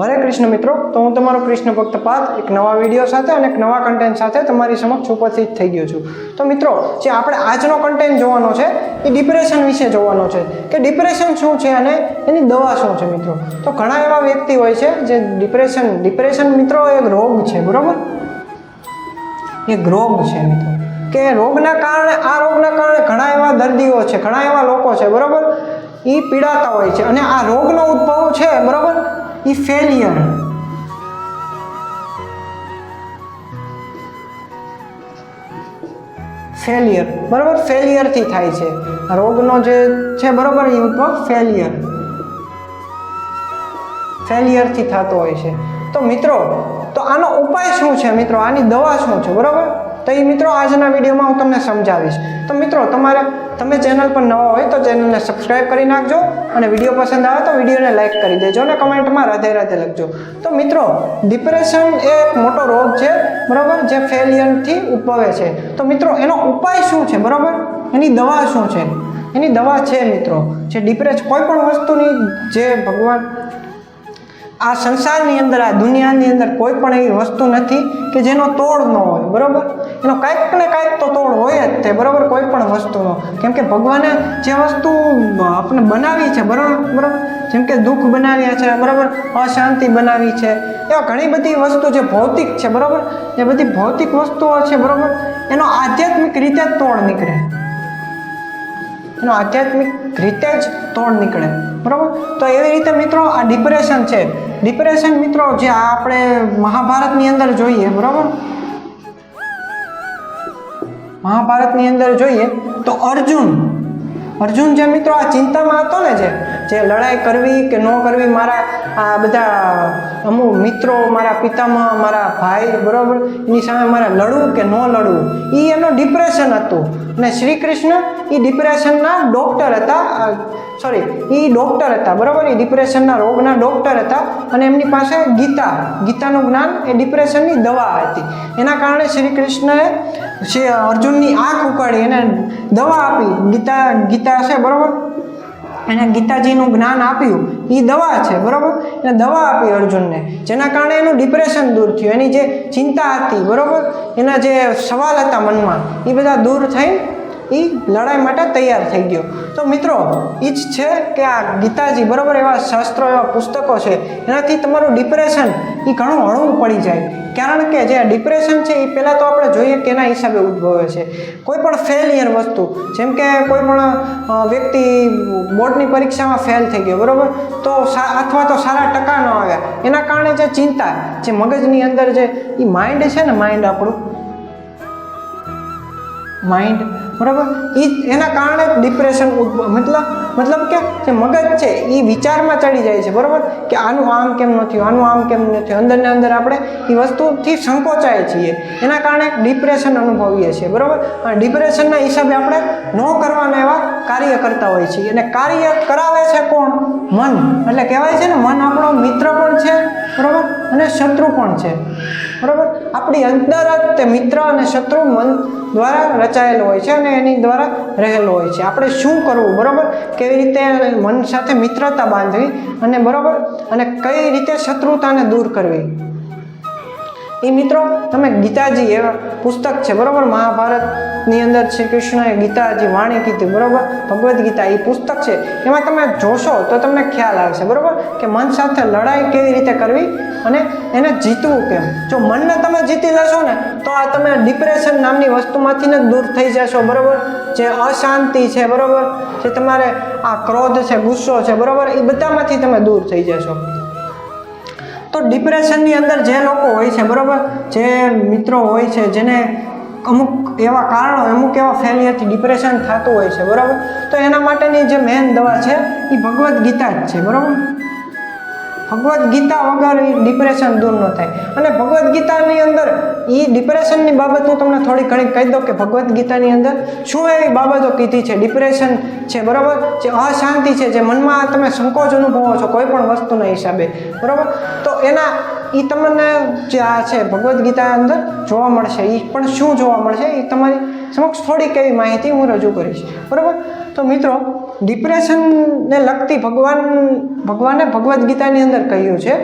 હરે કૃષ્ણ મિત્રો, તો હું તમારો કૃષ્ણ ભક્ત પાત એક નવા વીડિયો સાથે અને એક નવા કન્ટેન્ટ સાથે તમારી સમક્ષ ઉપસ્થિત થઈ ગયો છું. તો મિત્રો, જે આપણે આજનો કન્ટેન્ટ જોવાનો છે, એ ડિપ્રેશન વિશે જોવાનો છે. કે ડિપ્રેશન શું છે અને એની દવા શું છે મિત્રો? તો ઘણા એવા વ્યક્તિ હોય છે જે ડિપ્રેશન ડિપ્રેશન મિત્રો એક રોગ છે, બરાબર? એક રોગ છે મિત્રો. કે રોગના કારણે, આ રોગના કારણે ઘણા એવા દર્દીઓ છે, ઘણા એવા લોકો છે, બરાબર? એ પીડાતા હોય છે અને આ રોગનો ઉદ્ભવ છે, બરાબર? એ ફેલિયર. ફેલિયર. બરાબર, ફેલિયરથી થાય છે. રોગનો જે છે, બરાબર, એ ફેલિયર. ફેલિયરથી થતો હોય છે. તો મિત્રો, તો આનો ઉપાય શું છે મિત્રો? આની દવા શું છે? બરાબર? તો એ મિત્રો, આજના વિડીયોમાં હું તમને સમજાવીશ. તો મિત્રો, તમારે તમે ચેનલ પર નવા હોય તો ચેનલને સબસ્ક્રાઇબ કરી નાખજો અને વીડિયો પસંદ આવે તો વિડીયોને લાઇક કરી દેજો અને કમેન્ટમાં રાધે રાધે લખજો. તો મિત્રો, ડિપ્રેશન એ એક મોટો રોગ છે, બરાબર, જે ફેલિયરથી ઉદ્ભવે છે. તો મિત્રો, એનો ઉપાય શું છે, બરાબર? એની દવા શું છે? એની દવા છે, મિત્રો, જે ડિપ્રેશ કોઈ પણ વસ્તુની જે ભગવાન આ સંસારની અંદર, આ દુનિયાની અંદર કોઈ પણ એવી વસ્તુ નથી કે જેનો તોડ ન હોય, બરાબર? એનો કાંઈક ને કાંઈક તો તોડ હોય જ તે, બરાબર? કોઈ પણ વસ્તુનો. કેમ કે ભગવાને જે વસ્તુ આપણે બનાવી છે, બરાબર? બરાબર? જેમ કે દુઃખ બનાવ્યા છે, બરાબર? અશાંતિ બનાવી છે. એવા ઘણી બધી વસ્તુ જે ભૌતિક છે, બરાબર? એ બધી ભૌતિક વસ્તુઓ છે, બરાબર? એનો આધ્યાત્મિક રીતે જ તોડ નીકળે. એનો આધ્યાત્મિક રીતે જ તોડ નીકળે. બરાબર? તો એવી રીતે મિત્રો આ ડિપ્રેશન છે. ડિપ્રેશન મિત્રો જે આપણે મહાભારતની અંદર જોઈએ, બરાબર? મહાભારતની અંદર જોઈએ તો અર્જુન અર્જુન જે મિત્રો આ ચિંતામાં હતો ને જે જે લડાઈ કરવી કે ન કરવી મારા આ બધા અમુક મિત્રો, મારા પિતામાં મારા ભાઈ, બરાબર, એની સામે મારે લડવું કે ન લડવું એ એનો ડિપ્રેશન હતું. અને શ્રી કૃષ્ણ એ ડિપ્રેશનના ડૉક્ટર હતા સોરી એ ડૉક્ટર હતા, બરાબર? એ ડિપ્રેશનના રોગના ડૉક્ટર હતા. અને એમની પાસે ગીતા, ગીતાનું જ્ઞાન, એ ડિપ્રેશનની દવા હતી. એના કારણે શ્રી કૃષ્ણએ અર્જુનની આંખ ઉકાળી એને દવા આપી. ગીતા ગીતા છે બરાબર? એને ગીતાજીનું જ્ઞાન આપ્યું એ દવા છે, બરાબર? એને દવા આપી અર્જુનને. જેના કારણે એનું ડિપ્રેશન દૂર થયું. એની જે ચિંતા હતી, બરાબર? એના જે સવાલ હતા મનમાં એ બધા દૂર થઈ એ લડાઈ માટે તૈયાર થઈ ગયો. તો મિત્રો એ જ છે કે આ ગીતાજી, બરાબર? એવા શાસ્ત્રો, એવા પુસ્તકો છે, એનાથી તમારું ડિપ્રેશન એ ઘણું હળવું પડી જાય. કારણ કે જે ડિપ્રેશન છે એ પહેલાં તો આપણે જોઈએ કે એના હિસાબે ઉદ્ભવે છે. કોઈ પણ ફેલિયર વસ્તુ, જેમ કે કોઈ પણ વ્યક્તિ બોર્ડની પરીક્ષામાં ફેલ થઈ ગયો, બરાબર? તો અથવા તો સારા ટકા ન આવ્યા. એના કારણે જે ચિંતા, જે મગજની અંદર જે એ માઇન્ડ છે ને માઇન્ડ આપણું? માઇન્ડ બરાબર? એ એના કારણે ડિપ્રેશન મતલબ મતલબ કે જે મગજ છે એ વિચારમાં ચડી જાય છે, બરાબર? કે આનું આમ કેમ ન થયું, આનું આમ કેમ ન થયું? અંદરને અંદર આપણે એ વસ્તુથી સંકોચાય છીએ. એના કારણે ડિપ્રેશન અનુભવીએ છીએ, બરાબર? અને ડિપ્રેશનના હિસાબે આપણે ન કરવાના એવા કાર્ય કરતા હોય છીએ અને કાર્ય કરાવે છે કોણ? મન. એટલે કહેવાય છે ને, મન આપણો મિત્ર પણ છે, બરાબર? અને શત્રુ પણ છે. બરાબર? આપણી અંદર જ તે મિત્ર અને શત્રુ મન દ્વારા રચાયેલો હોય છે અને એની દ્વારા રહેલો હોય છે. આપણે શું કરવું, બરાબર? કેવી રીતે મન સાથે મિત્રતા બાંધવી અને બરાબર? અને કઈ રીતે શત્રુતાને દૂર કરવી? એ મિત્રો, તમે ગીતાજી એવા પુસ્તક છે, બરાબર? મહાભારતની અંદર શ્રી કૃષ્ણએ ગીતાજી વાણી કીધી, બરાબર? ભગવદ્ ગીતા એ પુસ્તક છે. એમાં તમે જોશો તો તમને ખ્યાલ આવશે, બરાબર? કે મન સાથે લડાઈ કેવી રીતે કરવી અને એને જીતવું કેમ? જો મનને તમે જીતી લેશો ને, તો આ તમે ડિપ્રેશન નામની વસ્તુમાંથી જ દૂર થઈ જશો, બરાબર? જે અશાંતિ છે, બરાબર? જે તમારે આ ક્રોધ છે, ગુસ્સો છે, બરાબર? એ બધામાંથી તમે દૂર થઈ જશો. તો ડિપ્રેશનની અંદર જે લોકો હોય છે, બરાબર? જે મિત્રો હોય છે, જેને અમુક એવા કારણો, અમુક એવા ફેલિયરથી ડિપ્રેશન થતું હોય છે, બરાબર? તો એના માટેની જે મેન દવા છે એ ભગવદ્ ગીતા જ છે, બરાબર? ભગવદ્ ગીતા વગર એ ડિપ્રેશન દૂર ન થાય. અને ભગવદ્ ગીતાની અંદર એ ડિપ્રેશનની બાબત હું તમને થોડી ઘણી કહી દઉં કે ભગવદ્ ગીતાની અંદર શું એવી બાબતો કીધી છે? ડિપ્રેશન છે, બરાબર? જે અશાંતિ છે, જે મનમાં તમે સંકોચ અનુભવો છો, કોઈ પણ વસ્તુના હિસાબે. બરાબર? તો એના એ તમને જે આ છે ભગવદ્ ગીતા અંદર જોવા મળશે. એ પણ શું જોવા મળશે? એ તમારી સમક્ષ થોડીક એવી માહિતી હું રજૂ કરીશ. બરાબર? તો મિત્રો ડિપ્રેશનને લગતી ભગવાન ભગવાને ભગવદ્ ગીતાની અંદર કહ્યું છે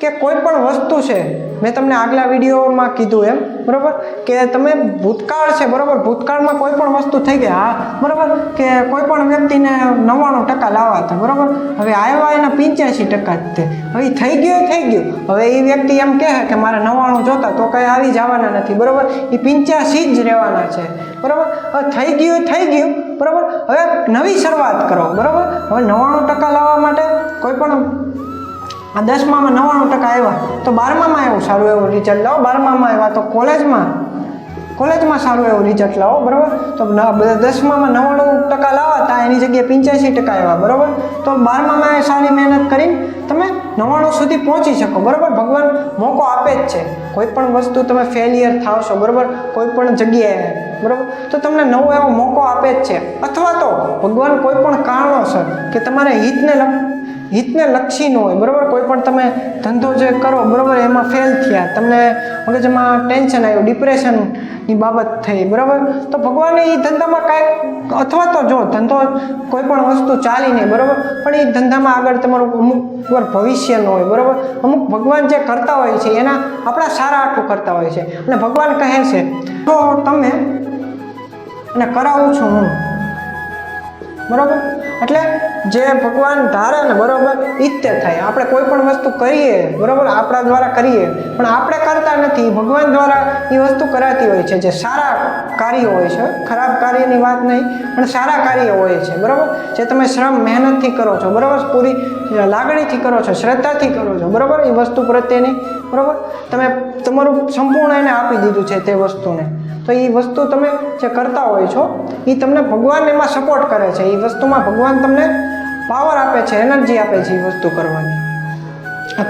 કે કોઈ પણ વસ્તુ છે મેં તમને આગલા વિડીયોમાં કીધું એમ, બરાબર? કે તમે ભૂતકાળ છે, બરાબર? ભૂતકાળમાં કોઈ પણ વસ્તુ થઈ ગઈ, હા, બરાબર? કે કોઈ પણ વ્યક્તિને નવ્વાણું ટકા લાવવા હતા, બરાબર? હવે આવ્યા એના પંચ્યાસી ટકા જ તે. હવે થઈ ગયું થઈ ગયું. હવે એ વ્યક્તિ એમ કહે કે મારે નવ્વાણું જોતા તો કંઈ આવી જવાના નથી, બરાબર? એ પંચ્યાસી જ રહેવાના છે, બરાબર? હવે થઈ ગયું થઈ ગયું, બરાબર? હવે નવી શરૂઆત કરો, બરાબર? હવે નવ્વાણું ટકા લાવવા માટે કોઈ પણ, આ દસમામાં નવ્વાણું ટકા આવ્યા. તો બારમામાં એવું સારું એવું રિઝલ્ટ લાવો. બારમામાં આવ્યા તો કોલેજમાં. કોલેજમાં સારું એવું રિઝલ્ટ લાવો, બરાબર? તો દસમામાં નવ્વાણું ટકા લાવવા હતા એની જગ્યાએ પંચ્યાસી ટકા આવ્યા, બરાબર? તો બારમામાં એ સારી મહેનત કરીને તમે નવ્વાણું સુધી પહોંચી શકો, બરાબર? ભગવાન મોકો આપે જ છે. કોઈ પણ વસ્તુ તમે ફેલિયર થાવશો, બરાબર? કોઈ પણ જગ્યાએ, બરાબર? તો તમને નવો એવો મોકો આપે જ છે. અથવા તો ભગવાન કોઈ પણ કારણોસર કે તમારે હિતને લગ હિતને લક્ષી ન હોય, બરાબર? કોઈ પણ તમે ધંધો જે કરો, બરાબર, એમાં ફેલ થયા, તમને મગજમાં ટેન્શન આવ્યું ડિપ્રેશનની બાબત થઈ, બરાબર? તો ભગવાને એ ધંધામાં કાંઈક, અથવા તો જો, ધંધો કોઈ પણ વસ્તુ ચાલી નહીં, બરાબર? પણ એ ધંધામાં આગળ તમારું અમુક વાર ભવિષ્ય ન હોય, બરાબર? અમુક ભગવાન જે કરતા હોય છે, એના આપણા સારા આટલું કરતા હોય છે. અને ભગવાન કહે છે તો તમે, અને કરાવું છું હું બરોબર? એટલે જે ભગવાન ધારે ને બરાબર તે થાય. આપણે કોઈ પણ વસ્તુ કરીએ, બરાબર? આપણા દ્વારા કરીએ. પણ આપણે કરતા નથી. ભગવાન દ્વારા એ વસ્તુ કરાતી હોય છે. જે સારા કાર્યો હોય છે. ખરાબ કાર્યની વાત નહીં, પણ સારા કાર્ય હોય છે. બરાબર? જે તમે શ્રમ, મહેનતથી કરો છો. બરાબર? પૂરી લાગણીથી કરો છો. શ્રદ્ધાથી કરો છો. બરાબર? એ વસ્તુ પ્રત્યેની, બરાબર? તમે તમારું સંપૂર્ણ એને આપી દીધું છે તે વસ્તુને. તો એ વસ્તુ તમે જે કરતા હોય છો, એ તમને ભગવાન એમાં સપોર્ટ કરે છે. એ વસ્તુમાં ભગવાન તમને પાવર આપે છે એનર્જી આપે છે એ વસ્તુ કરવાની.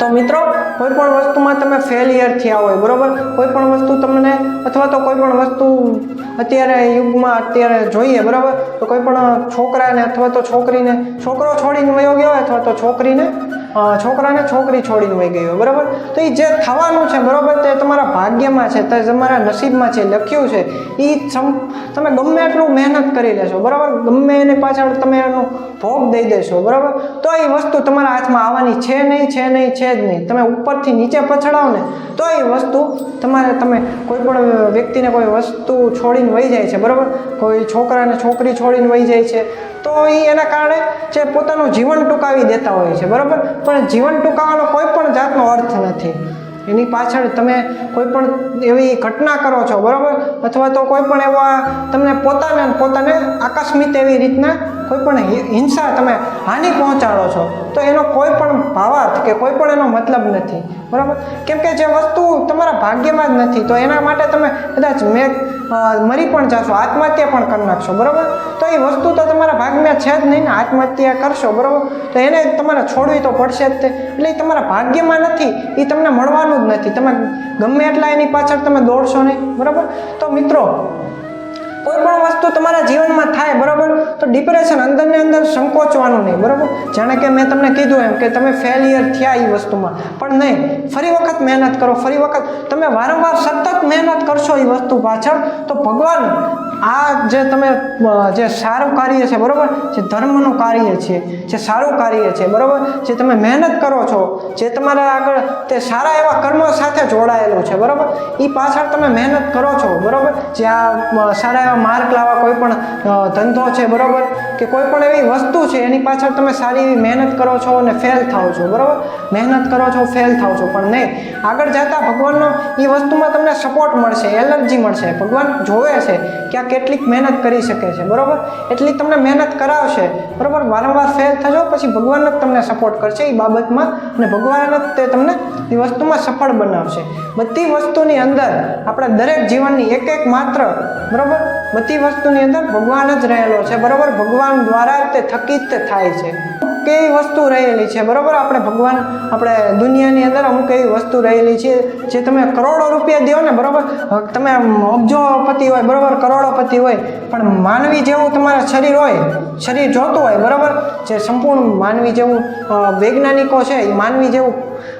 તો મિત્રો, કોઈ પણ વસ્તુમાં તમે ફેલિયર થયા હોય, બરોબર? કોઈ પણ વસ્તુ તમને, અથવા તો કોઈ પણ વસ્તુ અત્યારે યુગમાં અત્યારે જોઈએ, બરાબર? તો કોઈ પણ છોકરાને, અથવા તો છોકરીને, છોકરો છોડીને વયો ગયો અથવા તો છોકરીને છોકરાને છોકરી છોડીને વહી ગયો બરાબર? તો એ જે થવાનું છે, બરાબર? તે તમારા ભાગ્યમાં છે, તે તમારા નસીબમાં છે, લખ્યું છે એ તમે ગમે એટલું મહેનત કરી લેશો, બરાબર? ગમે એની પાછળ તમે એનો ભોગ દઈ દેશો, બરાબર? તો એ વસ્તુ તમારા હાથમાં આવવાની છે નહીં છે નહીં, છે જ નહીં. તમે ઉપરથી નીચે પછડાવો ને, તો એ વસ્તુ તમારે, તમે કોઈ પણ વ્યક્તિને કોઈ વસ્તુ છોડીને વહી જાય છે, બરાબર? કોઈ છોકરાને છોકરી છોડીને વહી જાય છે, તો એ એના કારણે જે પોતાનું જીવન ટૂંકાવી દેતા હોય છે, બરાબર? પણ જીવન ટૂંકાવવાનો કોઈ પણ જાતનો અર્થ નથી. એની પાછળ તમે કોઈ પણ એવી ઘટના કરો છો, બરાબર? અથવા તો કોઈ પણ એવા તમને પોતાને પોતાને આકસ્મિત એવી રીતના કોઈ પણ હિંસા તમે હાનિ પહોંચાડો છો, તો એનો કોઈ પણ ભાવાર્થ કે કોઈ પણ એનો મતલબ નથી. બરાબર? કેમ કે જે વસ્તુ તમારા ભાગ્યમાં જ નથી, તો એના માટે તમે કદાચ મેં મરી પણ જાશો, આત્મહત્યા પણ કરી નાખશો, બરાબર? તો એ વસ્તુ તો તમારા ભાગમાં છે જ નહીં ને, આત્મહત્યા કરશો, બરાબર? તો એને તમારે છોડવી તો પડશે જ તે. એટલે એ તમારા ભાગ્યમાં નથી, એ તમને મળવાનું જ નથી. તમે ગમે એટલા એની પાછળ તમે દોડશો નહીં, બરાબર? તો મિત્રો કોઈ પણ વસ્તુ તમારા જીવનમાં થાય, બરાબર? તો ડિપ્રેશન અંદર ને અંદર સંકોચવાનું નહીં, બરાબર? જાણે કે મેં તમને કીધું એમ કે તમે ફેલિયર થયા એ વસ્તુમાં. પણ નહીં, ફરી વખત મહેનત કરો, ફરી વખત તમે વારંવાર સતત મહેનત કરશો એ વસ્તુ પાછળ, તો ભગવાન આ જે તમે જે સારું કાર્ય છે, બરાબર? જે ધર્મનું કાર્ય છે, જે સારું કાર્ય છે, બરાબર? જે તમે મહેનત કરો છો, જે તમારા આગળ તે સારા એવા કર્મો સાથે જોડાયેલું છે, બરાબર? એ પાછળ તમે મહેનત કરો છો, બરાબર? જે આ સારા એવા માર્ક લાવવા કોઈ પણ ધંધો છે, બરાબર? કે કોઈ પણ એવી વસ્તુ છે, એની પાછળ તમે સારી એવી મહેનત કરો છો અને ફેલ થાવ છો, બરાબર? મહેનત કરો છો ફેલ થાવ છો, પણ નહીં. આગળ જતા ભગવાનનો એ વસ્તુમાં તમને સપોર્ટ મળશે, એલર્જી મળશે. ભગવાન જોવે છે કે આ કેટલીક મહેનત કરી શકે છે, બરાબર? એટલી તમને મહેનત કરાવશે, બરાબર? વારંવાર ફેલ થજો, પછી ભગવાન જ તમને સપોર્ટ કરશે એ બાબતમાં, અને ભગવાન જ તે તમને એ વસ્તુમાં સફળ બનાવશે. બધી વસ્તુની અંદર આપણા દરેક જીવનની એક એક માત્ર, બરાબર? બધી વસ્તુની અંદર ભગવાન જ રહેલો છે, બરાબર? ભગવાન દ્વારા તે થકી જ તે થાય છે. કેવી વસ્તુ રહેલી છે, બરાબર? આપણે ભગવાન, આપણે દુનિયાની અંદર અમુક એવી વસ્તુ રહેલી છે, જે તમે કરોડો રૂપિયા દો ને, બરાબર? તમે અબજોપતિ હોય, બરાબર? કરોડોપતિ હોય, પણ માનવી જેવું તમારા શરીર હોય, શરીર જોતું હોય, બરાબર? જે સંપૂર્ણ માનવી જેવું વૈજ્ઞાનિકો છે, એ માનવી જેવું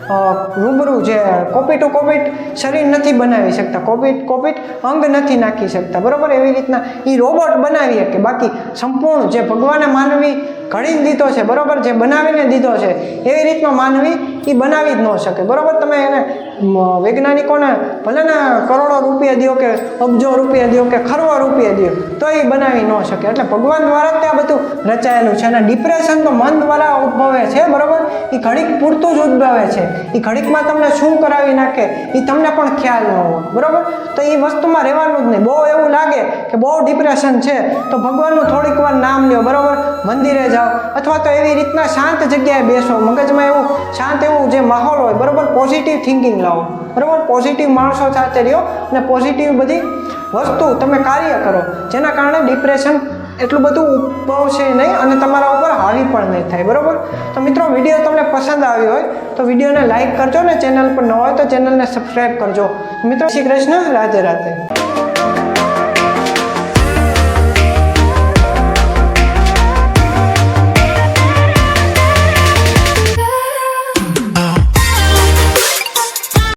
રૂબરૂ જે કોપી ટુ કોપીટ શરીર નથી બનાવી શકતા કોપીટ કોપીટ અંગ નથી નાખી શકતા, બરાબર? એવી રીતના એ રોબોટ બનાવી શકે બાકી સંપૂર્ણ જે ભગવાને માનવી ઘડીને દીધો છે, બરાબર? જે બનાવીને દીધો છે, એવી રીતનો માનવી એ બનાવી જ ન શકે. બરાબર? તમે એને વૈજ્ઞાનિકોને ભલે ને કરોડો રૂપિયા દો કે અબજો રૂપિયા દો કે ખરવા રૂપિયા દો તો એ બનાવી ન શકે. એટલે ભગવાન દ્વારા આ બધું રચાયેલું છે. અને ડિપ્રેશન તો મન દ્વારા ઉદ્ભવે છે, બરાબર? એ ઘડીક પૂરતું જ ઉદ્ભવે છે. એ ઘડીકમાં તમને શું કરાવી નાખે એ તમને પણ ખ્યાલ ન હોય, બરાબર? તો એ વસ્તુમાં રહેવાનું જ નહીં. બહુ લાગે કે બહુ ડિપ્રેશન છે, તો ભગવાનનું થોડીક વાર નામ લ્યો, બરાબર? મંદિરે જાઓ. અથવા તો એવી રીતના શાંત જગ્યાએ બેસો. મગજમાં એવું, શાંત એવું જે માહોલ હોય, બરાબર? પોઝિટિવ થિંકિંગ લાવો. બરાબર? પોઝિટિવ માણસો સાથે રહ્યો અને પોઝિટિવ બધી વસ્તુ તમે કાર્ય કરો. જેના કારણે ડિપ્રેશન એટલું બધું ઉદભવશે નહીં અને તમારા ઉપર હાવી પણ નહીં થાય. બરાબર? તો મિત્રો વીડિયો તમને પસંદ આવ્યો હોય, તો વિડીયોને લાઇક કરજો ને ચેનલ પર ન હોય તો ચેનલને સબસ્ક્રાઈબ કરજો. મિત્રો, શ્રી કૃષ્ણ, રાધે રાધે.